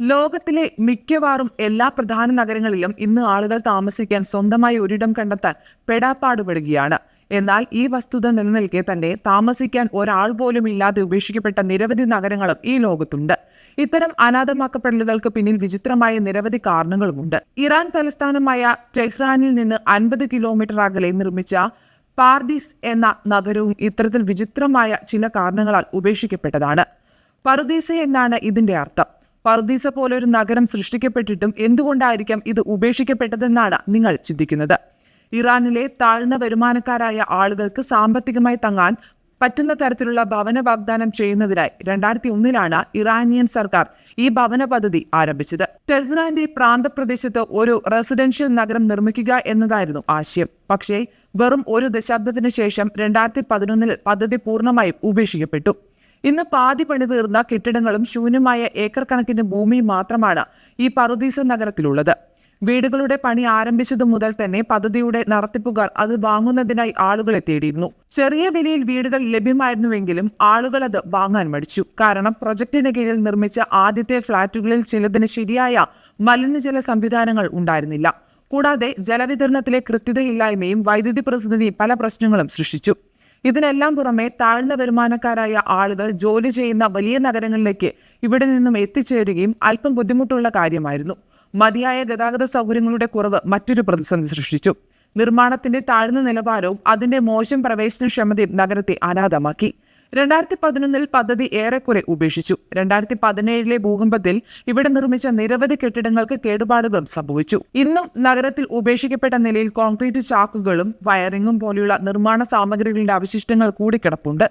ലോകത്തിലെ മിക്കവാറും എല്ലാ പ്രധാന നഗരങ്ങളിലും ഇന്ന് ആളുകൾ താമസിക്കാൻ സ്വന്തമായി ഒരിടം കണ്ടെത്താൻ പെടാപ്പാടുപെടുകയാണ്. എന്നാൽ ഈ വസ്തുത നിലനിൽക്കെ തന്നെ താമസിക്കാൻ ഒരാൾ പോലും ഇല്ലാതെ ഉപേക്ഷിക്കപ്പെട്ട നിരവധി നഗരങ്ങളും ഈ ലോകത്തുണ്ട്. ഇത്തരം അനാഥമാക്കപ്പെടലുകൾക്ക് പിന്നിൽ വിചിത്രമായ നിരവധി കാരണങ്ങളുമുണ്ട്. ഇറാൻ തലസ്ഥാനമായ ടെഹ്റാനിൽ നിന്ന് അൻപത് കിലോമീറ്റർ അകലെ നിർമ്മിച്ച പാർഡിസ് എന്ന നഗരവും ഇത്തരത്തിൽ വിചിത്രമായ ചില കാരണങ്ങളാൽ ഉപേക്ഷിക്കപ്പെട്ടതാണ്. പറുദീസ എന്നാണ് ഇതിന്റെ അർത്ഥം. പറുദീസ ഒരു നഗരം സൃഷ്ടിക്കപ്പെട്ടിട്ടും എന്തുകൊണ്ടായിരിക്കാം ഇത് ഉപേക്ഷിക്കപ്പെട്ടതെന്നാണ് നിങ്ങൾ ചിന്തിക്കുന്നത്. ഇറാനിലെ താഴ്ന്ന വരുമാനക്കാരായ ആളുകൾക്ക് സാമ്പത്തികമായി തങ്ങാൻ പറ്റുന്ന തരത്തിലുള്ള ഭവന വാഗ്ദാനം ചെയ്യുന്നതിനായി രണ്ടായിരത്തി ഒന്നിലാണ് ഇറാനിയൻ സർക്കാർ ഈ ഭവന പദ്ധതി ആരംഭിച്ചത്. ടെഹ്റാന്റെ പ്രാന്തപ്രദേശത്ത് ഒരു റെസിഡൻഷ്യൽ നഗരം നിർമ്മിക്കുക എന്നതായിരുന്നു ആശയം. പക്ഷേ വെറും ഒരു ദശാബ്ദത്തിന് ശേഷം രണ്ടായിരത്തി പതിനൊന്നിൽ പദ്ധതി പൂർണമായും ഉപേക്ഷിക്കപ്പെട്ടു. ഇന്ന് പാതി പണി തീർന്ന കെട്ടിടങ്ങളും ശൂന്യമായ ഏക്കർ കണക്കിന് ഭൂമി മാത്രമാണ് ഈ പറുദീസ നഗരത്തിലുള്ളത്. വീടുകളുടെ പണി ആരംഭിച്ചതു മുതൽ തന്നെ പദ്ധതിയുടെ നടത്തിപ്പുകാർ അത് വാങ്ങുന്നതിനായി ആളുകളെ തേടിയിരുന്നു. ചെറിയ വിലയിൽ വീടുകൾ ലഭ്യമായിരുന്നുവെങ്കിലും ആളുകൾ അത് വാങ്ങാൻ മടിച്ചു. കാരണം പ്രൊജക്ടിന് കീഴിൽ നിർമ്മിച്ച ആദ്യത്തെ ഫ്ളാറ്റുകളിൽ ചിലതിന് ശരിയായ മലിനജല സംവിധാനങ്ങൾ ഉണ്ടായിരുന്നില്ല. കൂടാതെ ജലവിതരണത്തിലെ കൃത്യതയില്ലായ്മയും വൈദ്യുതി പ്രതിസന്ധിയും പല പ്രശ്നങ്ങളും സൃഷ്ടിച്ചു. ഇതിനെല്ലാം പുറമെ താഴ്ന്ന വരുമാനക്കാരായ ആളുകൾ ജോലി ചെയ്യുന്ന വലിയ നഗരങ്ങളിലേക്ക് ഇവിടെ നിന്നും എത്തിച്ചേരുകയും അല്പം ബുദ്ധിമുട്ടുള്ള കാര്യമായിരുന്നു. മതിയായ ഗതാഗത സൗകര്യങ്ങളുടെ കുറവ് മറ്റൊരു പ്രതിസന്ധി സൃഷ്ടിച്ചു. നിർമ്മാണത്തിന്റെ താഴ്ന്ന നിലവാരവും അതിന്റെ മോശം പ്രവേശനക്ഷമതയും നഗരത്തെ അനാഥമാക്കി രണ്ടായിരത്തി പതിനൊന്നിൽ പദ്ധതി ഏറെക്കുറെ ഉപേക്ഷിച്ചു. രണ്ടായിരത്തി പതിനേഴിലെ ഭൂകമ്പത്തിൽ ഇവിടെ നിർമ്മിച്ച നിരവധി കെട്ടിടങ്ങൾക്ക് കേടുപാടുകളും സംഭവിച്ചു. ഇന്നും നഗരത്തിൽ ഉപേക്ഷിക്കപ്പെട്ട നിലയിൽ കോൺക്രീറ്റ് ചാക്കുകളും വയറിങ്ങും പോലെയുള്ള നിർമ്മാണ സാമഗ്രികളുടെ അവശിഷ്ടങ്ങൾ കൂടിക്കിടപ്പുണ്ട്.